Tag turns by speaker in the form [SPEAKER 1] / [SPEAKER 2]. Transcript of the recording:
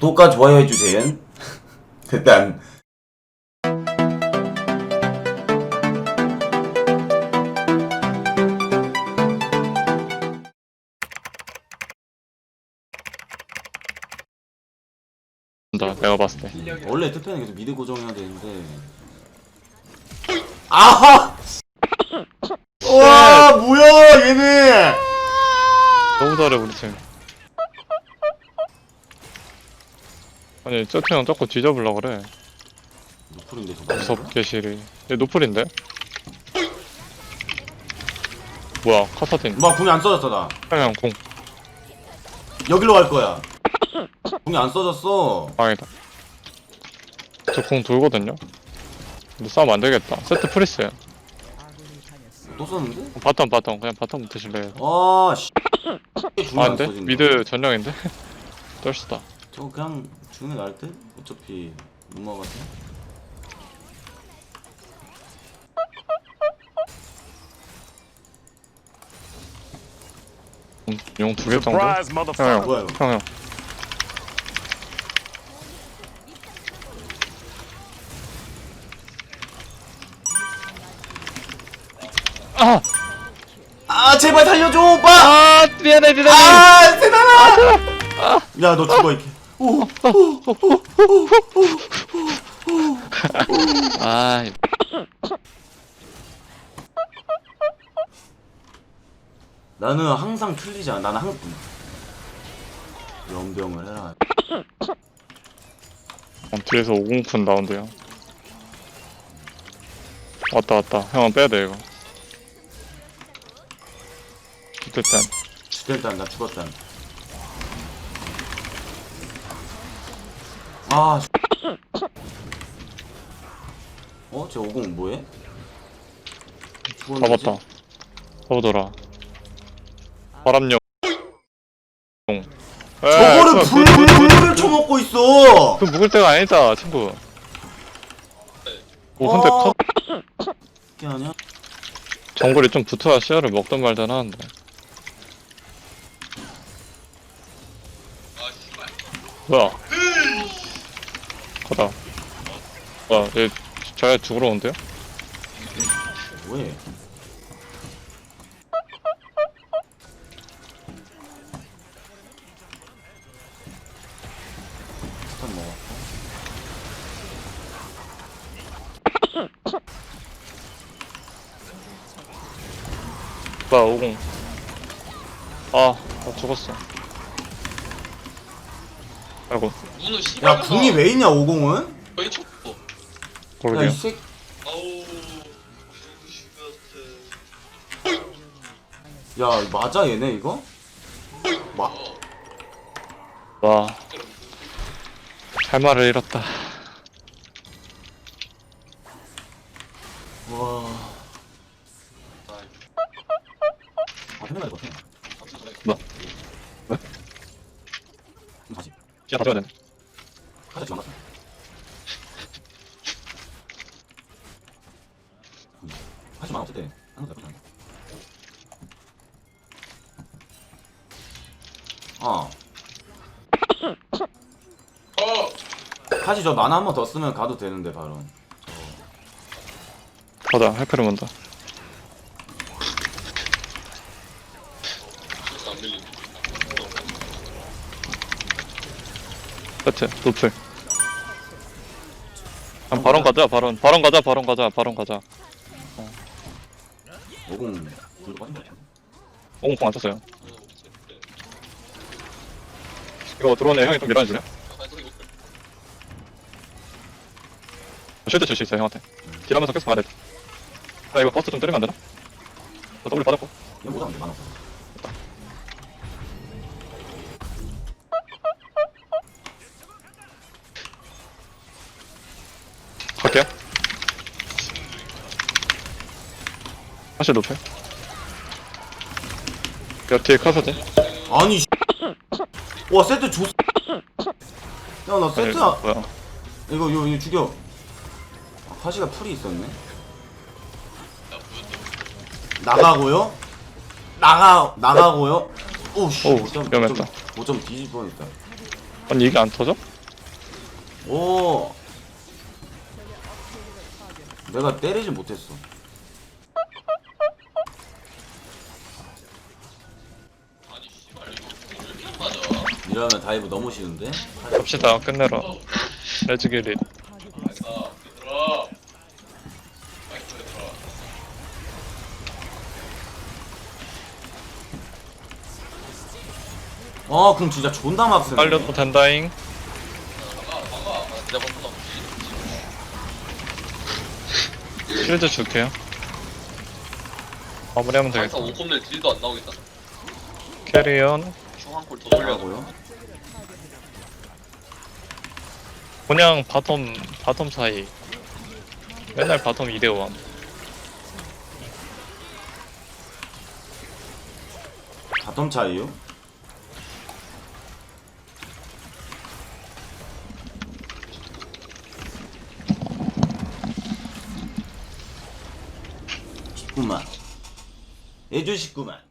[SPEAKER 1] 구독과 좋아요 해주세요. 일단.
[SPEAKER 2] 다 내가 봤을 때.
[SPEAKER 1] 원래 투표는 계속 미드 고정해야 되는데. 아하! 와 뭐야 얘네!
[SPEAKER 2] 너무 잘해 우리 팀 아니 형 자꾸 뒤져보려 그래.
[SPEAKER 1] 노플인데 저거
[SPEAKER 2] 무섭게 시리. 얘 노플인데? 뭐야 카사딘.
[SPEAKER 1] 막 궁이 안 써졌어 나.
[SPEAKER 2] 그냥 공
[SPEAKER 1] 여기로 갈 거야. 궁이 안 써졌어.
[SPEAKER 2] 아니다. 저 공 돌거든요? 근데 싸움 안 되겠다. 세트 프리스야.
[SPEAKER 1] 또 썼는데?
[SPEAKER 2] 바텀 바텀. 그냥 바텀 드실래요?
[SPEAKER 1] 아씨. 아안
[SPEAKER 2] 근데?
[SPEAKER 1] 써진다.
[SPEAKER 2] 미드 전령인데? 쩔수다
[SPEAKER 1] 저거 그냥 주는 게 나을 듯? 어차피 못 막아서
[SPEAKER 2] 용 두 개 정도?
[SPEAKER 3] Surprise.
[SPEAKER 2] 형형
[SPEAKER 1] 뭐야 이거
[SPEAKER 2] 형형 아!
[SPEAKER 1] 아 제발 살려줘 오빠!
[SPEAKER 2] 아 미안해 미안해
[SPEAKER 1] 아 세상아! 야너 죽어 이렇게 오
[SPEAKER 2] 아.
[SPEAKER 1] 나는 항상 틀리지 않아. 나는 항 연병을 해라.
[SPEAKER 2] 어, 뒤에서 50푼 나온대요. 왔다 왔다. 형은 빼야 돼 이거. 일단.
[SPEAKER 1] 죽겠다 나 죽었다 아 씨. 어? 쟤50 뭐해? 죽었는데,
[SPEAKER 2] 잡았다 잡아둬라. 바람용.
[SPEAKER 1] 저거를 불불불을 쳐먹고 있어.
[SPEAKER 2] 그 묵을 때가 아니다 친구. 오 근데
[SPEAKER 1] 어.
[SPEAKER 2] 컷.
[SPEAKER 1] 이게 아니야?
[SPEAKER 2] 정글이 좀 붙어야 시야를 먹던 말든 하는데. 뭐야 가다 뭐야 얘 저야 죽으러 온대요?
[SPEAKER 1] 뭐해? 스탄 먹었고
[SPEAKER 2] 뭐야 50 아, 나 죽었어 아이고
[SPEAKER 4] 문어 씨발
[SPEAKER 1] 야 궁이 왜 있냐 50은?
[SPEAKER 4] 거의 쳤고
[SPEAKER 2] 그러게요
[SPEAKER 1] 야이 새끼
[SPEAKER 4] 아우
[SPEAKER 1] 야 맞아 얘네 이거? 마
[SPEAKER 2] 와. 할 말을 잃었다.
[SPEAKER 1] 와. 아, 같아.
[SPEAKER 2] 뭐? 왜?
[SPEAKER 1] 좀
[SPEAKER 2] 줘야 되네.
[SPEAKER 1] 하자, 지금 만났어. 음. 하지 마, 어쨌든. 하는 거야, 그냥. 어.
[SPEAKER 4] 어
[SPEAKER 1] 사실 저 만화 한 번 더 쓰면 가도 되는데, 바로.
[SPEAKER 2] 가자, 할크를 먼저.
[SPEAKER 4] 안 밀리네
[SPEAKER 2] 세트, 노플. 아, 바론 가자, 바론. 바론 가자, 바론 가자, 바론 가자.
[SPEAKER 1] 50, 불도 빠진 거 같아.
[SPEAKER 2] 옹공 안 썼어요. 이거 들어오네, 형이 좀 밀어줄래? 쉴드 줄 수 있어요, 형한테. 딜하면서 계속 가야 돼. 나 이거 버스 좀 때리면 안 되나? 나 더블 받았고.
[SPEAKER 1] 이거 만화 없
[SPEAKER 2] 사실 높여. 야, 뒤에 카서지?
[SPEAKER 1] 아니, 씨. 와, 세트 줬. 야, 나 세트, 아,
[SPEAKER 2] 뭐야.
[SPEAKER 1] 이거, 이거, 이거 죽여. 아, 카시가 풀이 있었네. 나가고요. 나가, 나가고요. 오, 씨.
[SPEAKER 2] 어우,
[SPEAKER 1] 5점,
[SPEAKER 2] 위험했다.
[SPEAKER 1] 5점 뒤질 뻔했다.
[SPEAKER 2] 아니, 이게 안 터져?
[SPEAKER 1] 오. 내가 때리지 못했어. 이러면 다이브 너무 쉬운데?
[SPEAKER 2] 갑시다 끝내러. 레즈길리
[SPEAKER 4] 아 얘들아 마이크 얘들아
[SPEAKER 1] 어, 그럼 진짜 존나 막 쓰네.
[SPEAKER 2] 빨려도 된다잉. 실드 줄게요. 마무리하면 되겠다.
[SPEAKER 4] 5콤 낼 딜도 안 나오겠다.
[SPEAKER 2] 캐리언
[SPEAKER 4] 중앙골 더 돌려야 돼
[SPEAKER 1] 하고요.
[SPEAKER 2] 그냥 바텀 바텀 사이 맨날 바텀 2대5함
[SPEAKER 1] 바텀 차이요? 쉽구만. 해주시구만.